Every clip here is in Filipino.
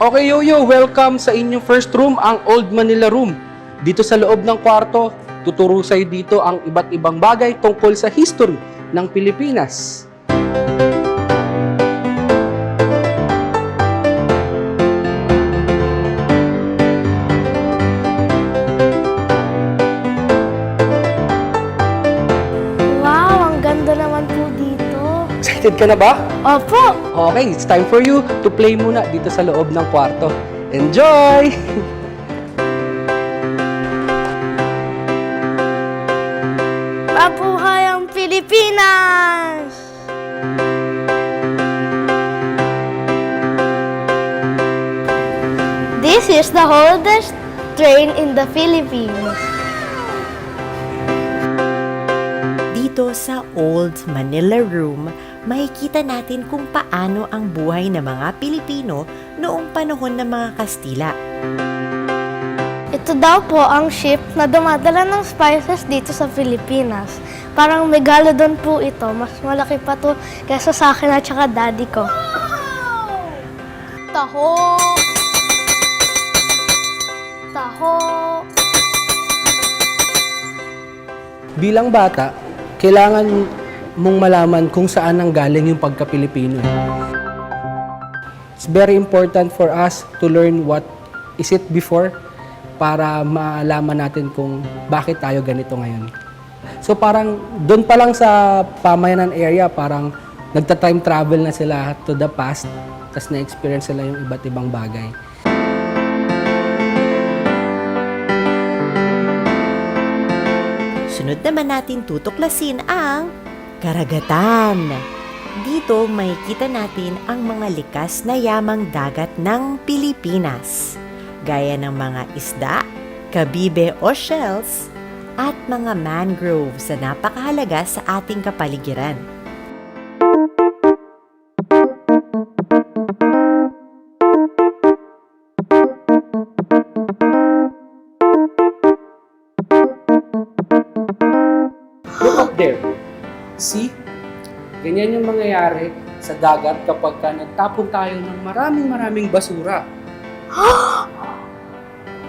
Okay, Yoyo, welcome sa inyong first room, ang Old Manila Room. Dito sa loob ng kwarto, tuturo sa'yo dito ang iba't ibang bagay tungkol sa history ng Pilipinas. Excited ka na ba? Opo! Okay, it's time for you to play muna dito sa loob ng kwarto. Enjoy! Mabuhay ang Pilipinas! This is the oldest train in the Philippines. Dito sa Old Manila Room, makikita natin kung paano ang buhay ng mga Pilipino noong panahon ng mga Kastila. Ito daw po ang ship na dumadala ng spices dito sa Pilipinas. Parang megalodon po ito. Mas malaki pa to kaysa sa akin at saka daddy ko. Taho! Taho! Bilang bata, kailangan mong malaman kung saan ang galing yung pagka-Pilipino. It's very important for us to learn what is it before para malaman natin kung bakit tayo ganito ngayon. So parang doon pa lang sa pamayanan area, parang nagta-time travel na sila to the past, tapos na-experience sila yung iba't ibang bagay. Sunod naman natin tutuklasin ang karagatan. Dito makikita natin ang mga likas na yamang dagat ng Pilipinas, gaya ng mga isda, kabibe o shells, at mga mangroves na napakahalaga sa ating kapaligiran. There. See? Ganyan yung mangyayari sa dagat kapag ka nagtapon tayo ng maraming maraming basura.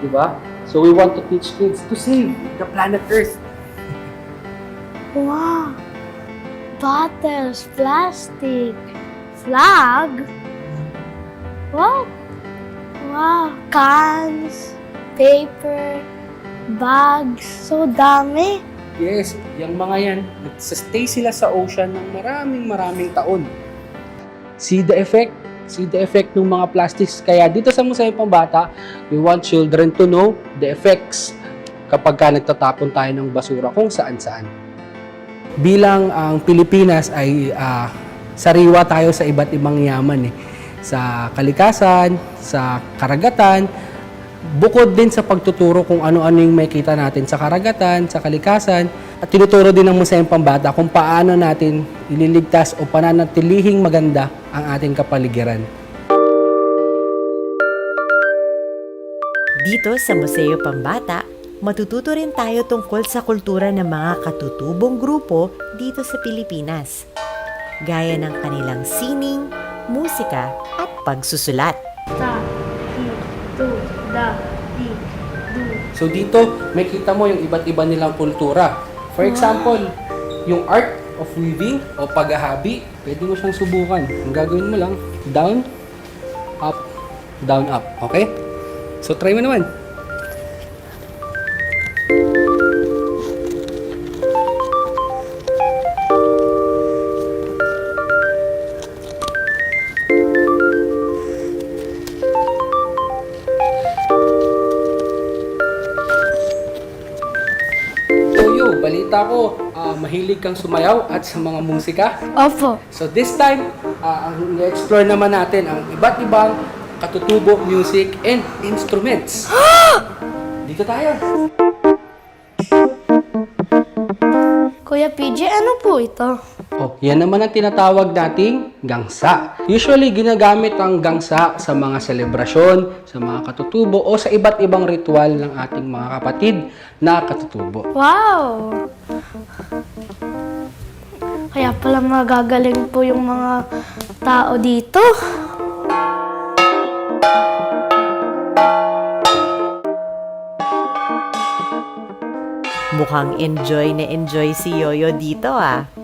diba? So we want to teach kids to save the planet Earth. Wow! Bottles, plastic, flag. Wow! Wow! Cans, paper, bags. So dami. Yes, yung mga yan, nagsastay sila sa ocean ng maraming maraming taon. See the effect? See the effect ng mga plastics. Kaya dito sa Museo Pambata, we want children to know the effects kapag ka nagtatapon tayo ng basura kung saan-saan. Bilang ang Pilipinas ay ah, sariwa tayo sa iba't ibang yaman eh. Sa kalikasan, sa karagatan, bukod din sa pagtuturo kung ano-ano yung makita natin sa karagatan, sa kalikasan, at tinuturo din ng Museo Pambata kung paano natin ililigtas o pananatilihing maganda ang ating kapaligiran. Dito sa Museo Pambata, matututo rin tayo tungkol sa kultura ng mga katutubong grupo dito sa Pilipinas, gaya ng kanilang sining, musika at pagsusulat. Ta, So dito, may kita mo yung iba't iba nilang kultura. For example, yung art of weaving o paghahabi, pwede mo siyang subukan. Ang gagawin mo lang, down, up, down, up. Okay? So try mo naman. Yoyo, balita ko, ah, mahilig kang sumayaw at sa mga musika. Opo. So this time, ah, ang i-explore naman natin ang iba't ibang katutubo music and instruments. Dito tayo. Kuya PJ, ano po ito? O, yan naman ang tinatawag nating gangsa. Usually, ginagamit ang gangsa sa mga selebrasyon, sa mga katutubo, o sa iba't ibang ritual ng ating mga kapatid na katutubo. Wow! Kaya pala magagaling po yung mga tao dito. Mukhang enjoy na enjoy si Yoyo dito ah.